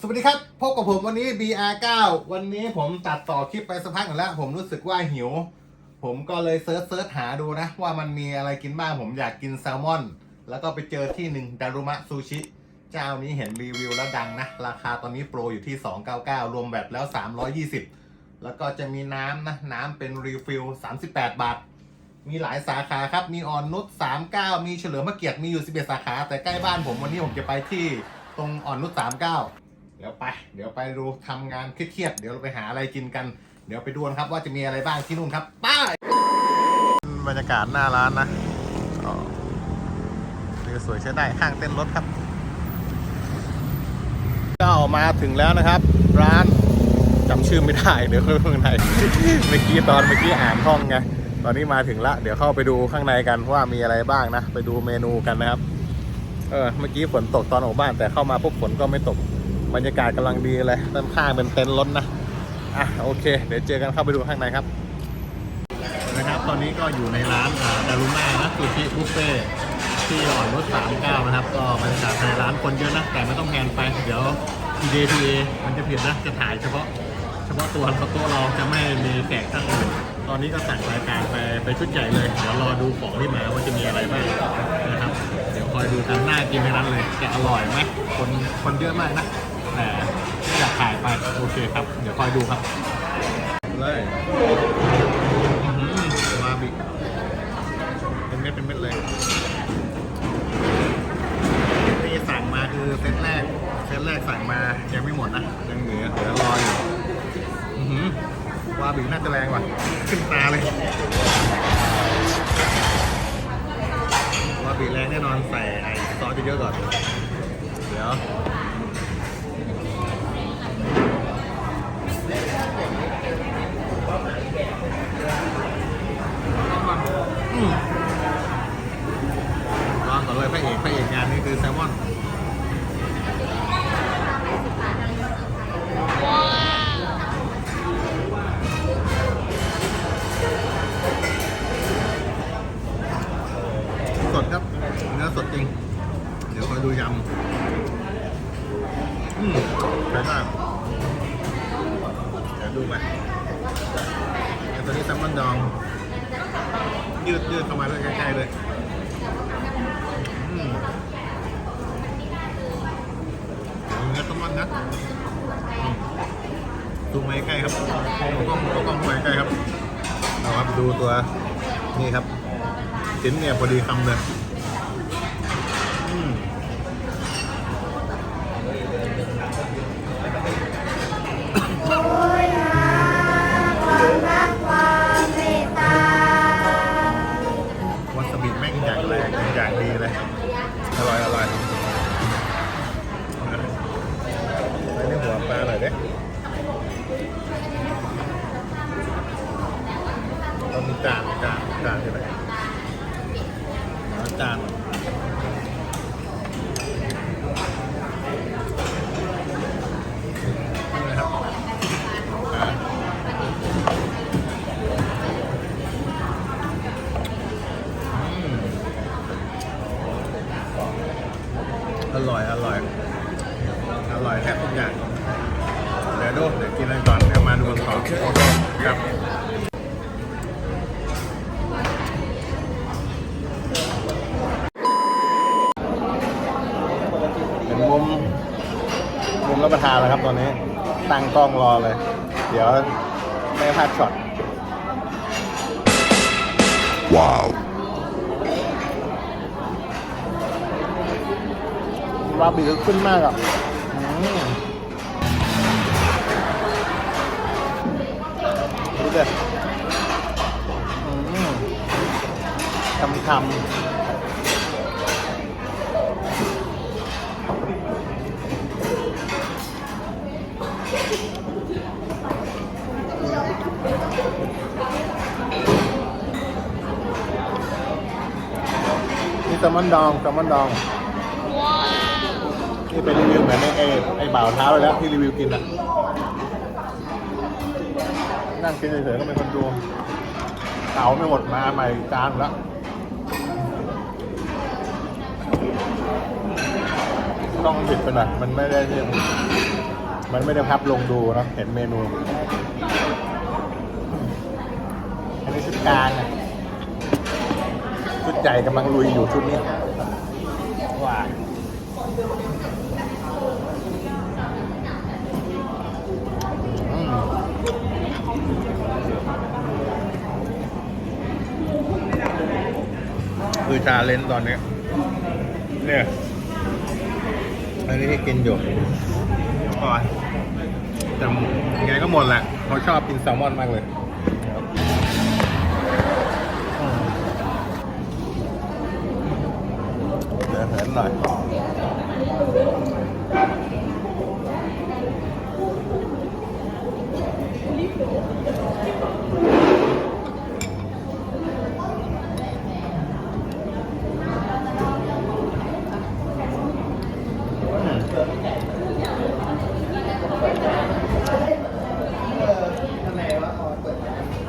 สวัสดีครับ พบกับผมวันนี้ BR9 วันนี้ผมตัดต่อคลิปไปสักพักหนึ่งแล้ว ผมรู้สึกว่าหิว ผมก็เลยเซิร์ชเซิร์ชหาดูนะ ว่ามันมีอะไรกินบ้าง ผมอยากกินแซลมอน แล้วก็ไปเจอที่หนึ่งดารุมะซูชิ เจ้านี้เห็นรีวิวแล้วดังนะ ราคาตอนนี้โปรอยู่ที่ 299 รวมแบบแล้ว 320 แล้วก็จะมีน้ำนะ น้ำเป็นรีฟิล 38 บาท มีหลายสาขาครับ มีออนนุช39 มีเฉลิมพระเกียรติ มีอยู่ 11 สาขา แต่ใกล้บ้านผมวันนี้ผมจะไปที่ตรงอ่อนนุช39 เดี๋ยวไป เดี๋ยวไปดูทำงานเครียดๆเดี๋ยวเราไปหาอะไรกินกัน เดี๋ยวไปดูกันครับว่าจะมีอะไรบ้างที่นู่นครับไปบรรยากาศหน้าร้านนะอ๋อวิวสวยใช้ได้ข้างเต้นรถครับ ก็มาถึงแล้วนะครับ ร้านจำชื่อไม่ได้เดี๋ยวเข้าไปข้างในเมื่อกี้ตอนเมื่อกี้อ่านห้องไงตอนนี้มาถึงละ เดี๋ยวเข้าไปดูข้างในกันว่ามีอะไรบ้างนะ ไปดูเมนูกันนะครับ เออเมื่อกี้ฝนตกตอนออกบ้านแต่เข้ามาปุ๊บฝนก็ไม่ตก บรรยากาศกำลังดีเลยด้านข้างเป็นเต็นท์รถนะอะโอเค เดี๋ยวเจอกันเข้าไปดูข้างในครับนะครับ ตอนนี้ก็อยู่ในร้านดารุม่านะซูชิบุฟเฟ่ที่อ่อนรถ39 นะครับ ก็บรรยากาศภายในร้านคนเยอะนะ แต่ไม่ต้องแพนไป เดี๋ยวทีเดทีเอมันจะผิดนะ จะถ่ายเฉพาะ เฉพาะตัวเราตัวเราจะไม่มีแขกท่านอื่นตอนนี้ก็สั่งรายการไปไปชุดใหญ่เลย เดี๋ยวรอดูของที่มาว่าจะมีอะไรบ้างนะครับ เดี๋ยวคอยดูกันหน้ากินในนั้นเลยจะอร่อยไหมคนคนเยอะมากนะ แต่ไม่อยากถ่ายไปโอเคครับ เดี๋ยวคอยดูครับเลยอื้อหือวาบิเป็นเม็ดเป็นเม็ดเลยที่สั่งมาคือเซตแรกเซตแรกสั่งมายังไม่หมดนะยังเหลือเหลือรออยู่อือหือวาบิน่าจะแรงกว่าขึ้นตาเลยวาบิแรงแน่นอนใส่ไอ้ซอสเยอะๆก่อน เดี๋ยว ลองก่อนเลยพระเอกพระเอกงานนี้คือแซลมอน ตัวนี้แซลมอนดอง ยืดยืดเข้ามาเลยใกล้ๆเลยอืมเนื้อแซลมอนนะดูมาใกล้ครับเอากล้องเอากล้องมาใกล้ครับเอาครับดูตัวนี่ครับชิ้นเนี่ยพอดีคำเลย จานจานจานที่ไหนเอาจานนี่นะครับอ่าอืมอร่อย อร่อย อร่อยแทบทุกอย่าง เดี๋ยวดูเดี๋ยวกินอะไรก่อนเดี๋ยวมาดูกันต่อครับ รับประทานแล้วครับตอนนี้ ตั้งกล้องรอเลย เดี๋ยวไม่พลาดช็อต Wow. วาบิก็ขึ้นมากอะอืมดูดิอืมคำคำ มอนดองแซลมอนดองนี่เป็นรีวิวเหมือนไอ้ไอ้ไอ้บ่าวเท้าเลยแล้วที่รีวิวกินอะนั่งกินเฉยๆก็เป็นคนดูเต๋าไม่หมดมาใหม่จานแล้วต้องผิดไปหน่อยมันไม่ได้เนี่ยมันไม่ได้พับลงดูเนอะเห็นเมนู อันนี้ชุดกลางอะ ชุดใหญ่กำลังลุยอยู่ชุดนี้ว้าคือชาเลนจ์ตอนนี้ เนี่ย อันนี้ที่กินอยู่อ๋อยแต่ยังไงก็หมดแหละเขาชอบกินแซลมอนมากเลย หินหน่อย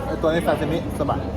ไอตัวนี้ซาซิมิสบัดอ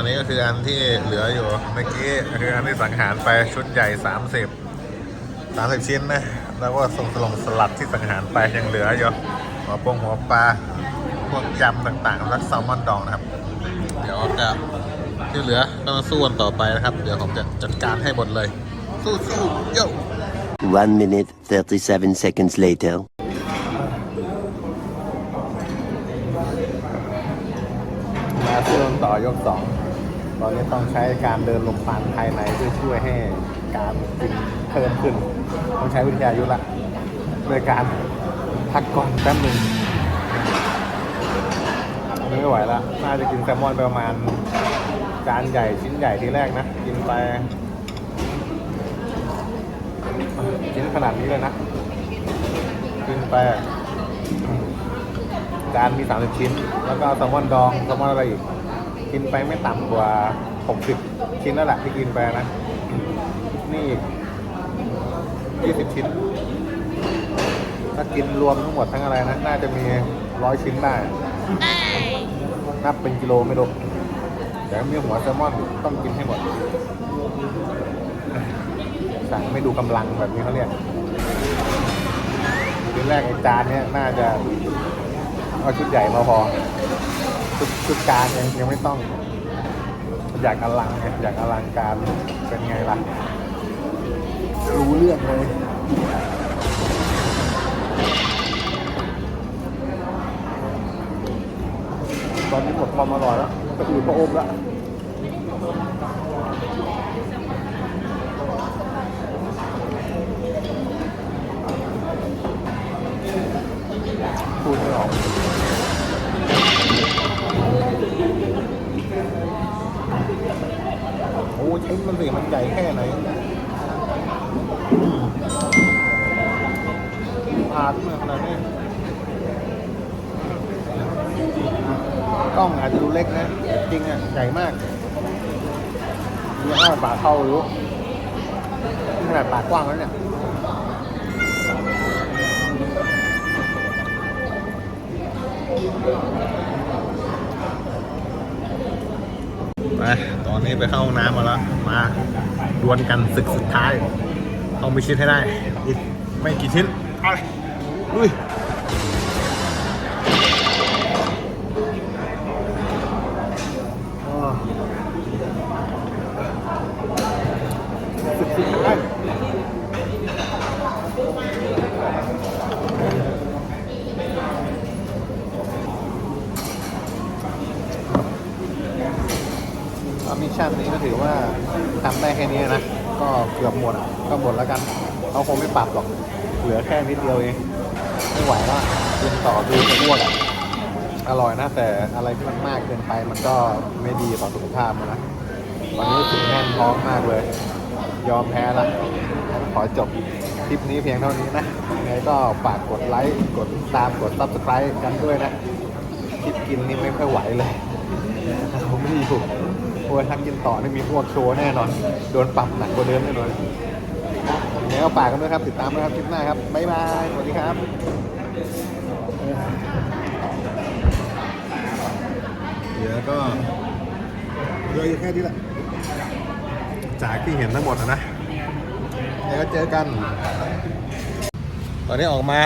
อนนี้ก็คืออันที่เหลืออยู่เมื่อกี้คืออันที่สังหารไปชุดใหญ่ 30 30 ชิ้นนะ แล้วก็ส่งสลงสลัดที่สังหารไปยังเหลืออยู่หัวปงหัวปลาพวกยำต่างๆ แล้วแซลมอนดองนะครับ เดี๋ยวจะที่เหลือก็มาสู้กันต่อไปนะครับ เดี๋ยวผมจะจัดการให้หมดเลย สู้ๆโย่ One minute, 37 seconds later. มาสู้กันต่อยกสอง ตอนนี้ต้องใช้การเดินลมปานภายในเพื่อช่วยให้การกินเพิ่มขึ้น ต้องใช้วิทยายุทธละโดยการพักก่อนแป๊บหนึ่งไม่ไหวละน่าจะกินแซลมอนประมาณจานใหญ่ชิ้นใหญ่ทีแรกนะ กินไป ชิ้นขนาดนี้เลยนะ กินไปจานมี 30 ชิ้น แล้วก็แซลมอนดองแซลมอนอะไรอีก กินไปไม่ต่ำกว่า 60 ชิ้นแล้วแหละที่กินไปนะ นี่อีก20 ชิ้น ถ้ากินรวมทั้งหมดทั้งอะไรนะ น่าจะมีร้อยชิ้นได้ นับเป็นกิโลไม่รู้แต่มีหัวแซลมอนต้องกินให้หมด สั่งไม่ดูกำลังแบบนี้เขาเรียกทีแรกไอจานเนี้ยน่าจะเอาชุดใหญ่มาพอ ชุดชุดกางยังยังไม่ต้อง อยากอลังไงอยากอลังการเป็นไงล่ะ รู้เรื่องเลยตอนนี้หมดความอร่อยแล้วก็อือประอมแล้วพูดไม่ออก โอ้ชิ้นมันสิมันใหญ่แค่ไหนอืมพาดมาขนาดนี้กล้องอาจจะดูเล็กนะแต่จริงอะ ใหญ่มากมีห้าปากเข้ารือนี่ขนาดปากกว้างแล้วเนี่ย ไปตอนนี้ไปเข้าห้องน้ำมาแล้ว มาดวลกันศึกสุดท้าย เอาไปชิ้นให้ได้ อีกไม่กี่ชิ้น เอาเลยลุยอ้อศึกสุดท้ายเอามิ ชั่นนี้ก็ถือว่าทำได้แค่นี้นะ ก็เกือบหมดก็หมดแล้วกันเขาคงไม่ปรับหรอก เหลือแค่นิดเดียวเอง ไม่ไหวแล้วกินต่อดูจะอ้วกอะอร่อยนะ แต่อะไรที่มันมากเกินไปมันก็ไม่ดีต่อสุขภาพนะตอนนี้รู้สึกแน่นท้องมากเลย ยอมแพ้ละงั้นขอจบคลิปนี้เพียงเท่านี้นะยังไงก็ฝากกดไลค์ กดติดตามกด subscribe กันด้วยนะ คลิปกินนี่ไม่ค่อยไหวเลยผมไม่อยู่ อ้ยถ้ากินต่อนี่มีพวกโชว์แน่นอน โดนปรับหนักกว่าเดิมแน่นอนยังไงก็ฝากกันด้วยครับ ติดตามด้วยครับคลิปหน้าครับ บ๊ายบาย สวัสดีครับเดี๋ยวก็เลือยแค่นี้แหละ จากที่เห็นทั้งหมดนะนะเดี๋ยวก็เจอกัน ตอนนี้ออกมา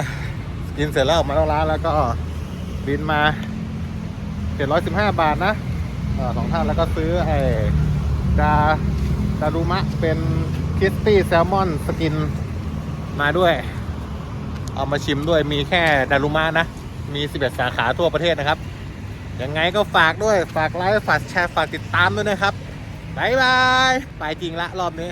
กินเสร็จแล้วออกมาต้องร้านแล้วก็บินมาเจ็ดร้อยสิบห้าบาทนะ สองท่านแล้วก็ซื้อไอ้ดาดารุมะเป็นคิสตี้แซลมอนสกินมาด้วย เอามาชิมด้วยมีแค่ดารุมะนะ มี 11 สาขาทั่วประเทศนะครับ ยังไงก็ฝากด้วยฝากไลค์ฝากแชร์ฝากติดตามด้วยนะครับบ๊ายบาย ไปจริงละรอบนี้